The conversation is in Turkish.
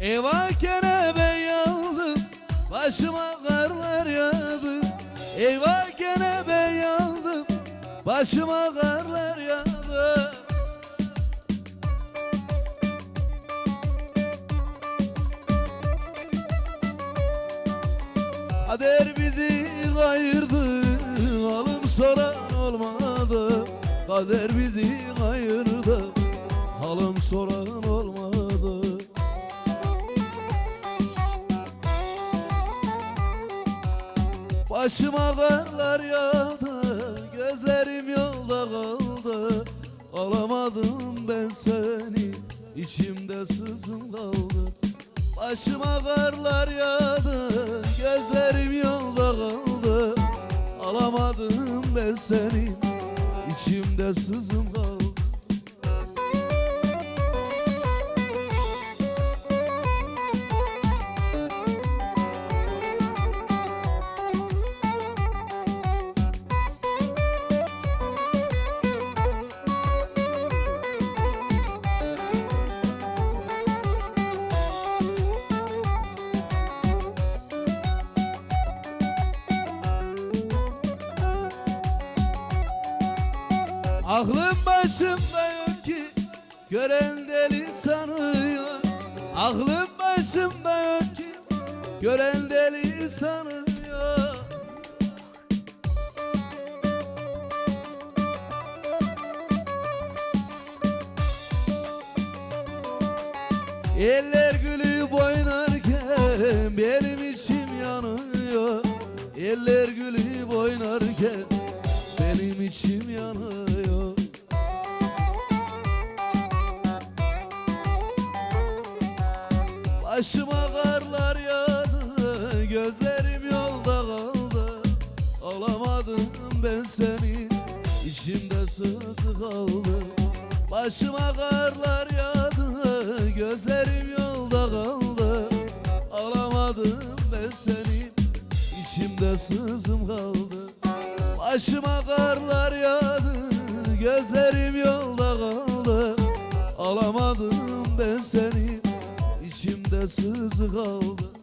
Eyvah gene ben yandım Başıma karlar yağdı. Eyvah gene ben yandım Başıma karlar yağdı. Kader bizi ayırdı Alım soran olmadı. Kader bizi ayırdı Başıma karlar yağdı Gözlerim yolda kaldı. Alamadım ben seni içimde sızım kaldı. Başıma karlar yağdı Gözlerim yolda kaldı. Alamadım ben seni içimde sızım kaldı Aklım başımda yok ki Gören deli sanıyor. Aklım başımda yok ki Gören deli sanıyor. Eller gülüp oynarken Benim içim yanıyor. Eller gülüp oynarken Benim içim yanıyor Başıma karlar yağdı Gözlerim yolda kaldı. Alamadım ben seni İçimde sızı kaldı. Başıma karlar yağdı Gözlerim yolda kaldı. Alamadım ben seni İçimde sızım kaldı. Başıma karlar yağdı Gözlerim yolda kaldı. Alamadım ben seni İçimde sızı kaldı